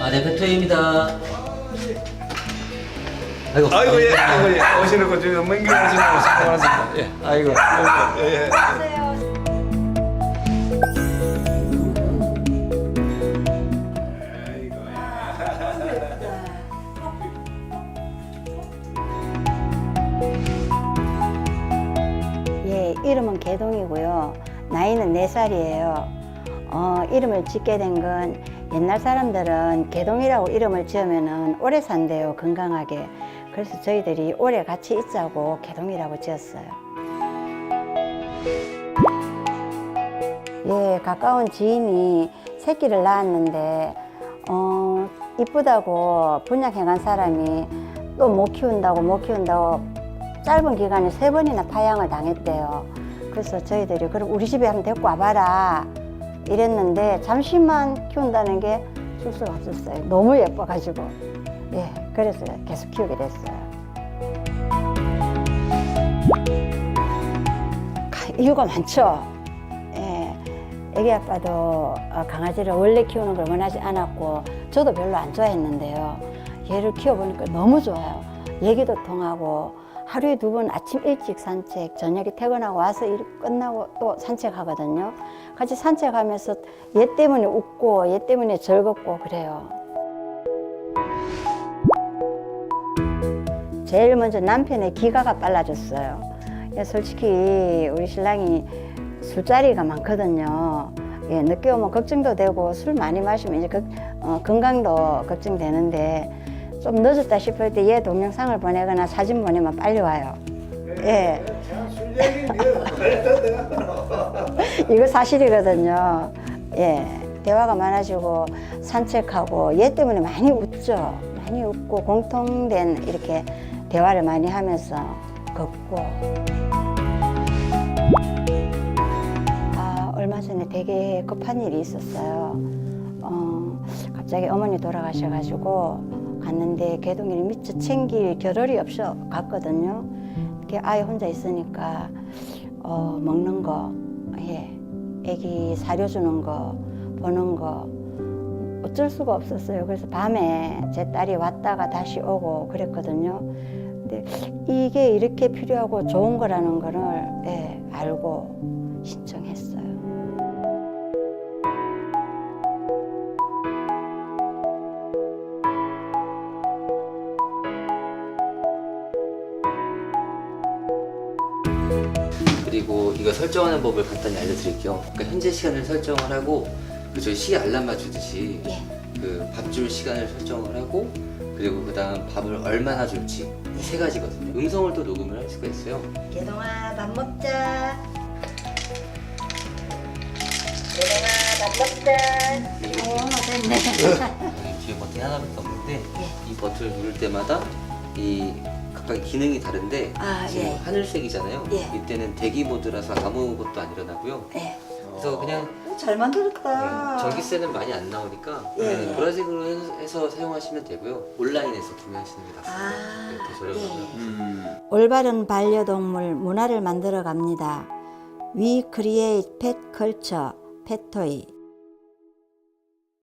아, 네, 배토입니다. 아이고, 아이고 예, 아이고 예. 오시는 거 지금 수고 많으십니다. 예, 아이고 예, 예. 예, 이름은 개동이고요. 나이는 4살이에요. 어, 이름을 짓게 된 건 옛날 사람들은 개동이라고 이름을 지으면 오래 산대요, 건강하게. 그래서 저희들이 오래 같이 있자고 개동이라고 지었어요. 예, 가까운 지인이 새끼를 낳았는데, 어, 이쁘다고 분양해 간 사람이 또 못 키운다고 못 키운다고 짧은 기간에 세 번이나 파양을 당했대요. 그래서 저희들이 그럼 우리 집에 한번 데리고 와봐라 이랬는데 잠시만 키운다는 게 줄 수가 없었어요. 너무 예뻐가지고. 예, 그래서 계속 키우게 됐어요. 가- 이유가 많죠. 예, 애기 아빠도 어, 강아지를 원래 키우는 걸 원하지 않았고 저도 별로 안 좋아했는데요. 얘를 키워보니까 너무 좋아요. 얘기도 통하고 하루에 두 번 아침 일찍 산책, 저녁에 퇴근하고 와서 일 끝나고 또 산책하거든요. 같이 산책하면서 얘 때문에 웃고 얘 때문에 즐겁고 그래요. 제일 먼저 남편의 기가가 빨라졌어요. 예, 솔직히 우리 신랑이 술자리가 많거든요. 예, 늦게 오면 걱정도 되고 술 많이 마시면 이제 걱- 어, 건강도 걱정되는데 좀 늦었다 싶을 때 얘 동영상을 보내거나 사진 보내면 빨리 와요. 예. 이거 사실이거든요. 예. 대화가 많아지고 산책하고 얘 때문에 많이 웃죠. 많이 웃고 공통된 이렇게 대화를 많이 하면서 걷고. 아, 얼마 전에 되게 급한 일이 있었어요. 어, 갑자기 어머니 돌아가셔가지고 갔는데 개동이를 미처 챙길 겨를이 없어 갔거든요. 이렇게 아이 혼자 있으니까 어, 먹는 거, 예, 애기 사료 주는 거, 보는 거 어쩔 수가 없었어요. 그래서 밤에 제 딸이 왔다가 다시 오고 그랬거든요. 근데 이게 이렇게 필요하고 좋은 거라는 거를 예, 알고 신청했어요. 그리고 이거 설정하는 법을 간단히 알려드릴게요. 그러니까 현재 시간을 설정을 하고 그 저희 시계 알람 맞추듯이 예. 그 밥 줄 시간을 설정을 하고 그리고 그다음 밥을 얼마나 줄지 이세 가지거든요. 음성을 또 녹음을 할 수가 있어요. 개동아 밥 먹자. 개동아 밥 먹자. 어, 됐네. 여기 뒤에 버튼이 하나밖에 없는데 이 버튼을 누를 때마다 이 각각의 기능이 다른데 아, 지금 예. 하늘색이잖아요. 예. 이때는 대기 모드라서 아무것도 안 일어나고요. 예. 그래서 그냥 어, 잘 만들었다. 네, 전기세는 많이 안 나오니까 예, 네, 예. 보라색으로 해서, 해서 사용하시면 되고요. 온라인에서 구매하시는 게 낫습니다. 아, 네, 더 저렴하고요. 예. 음. 올바른 반려동물 문화를 만들어 갑니다. We create pet culture, pettoy.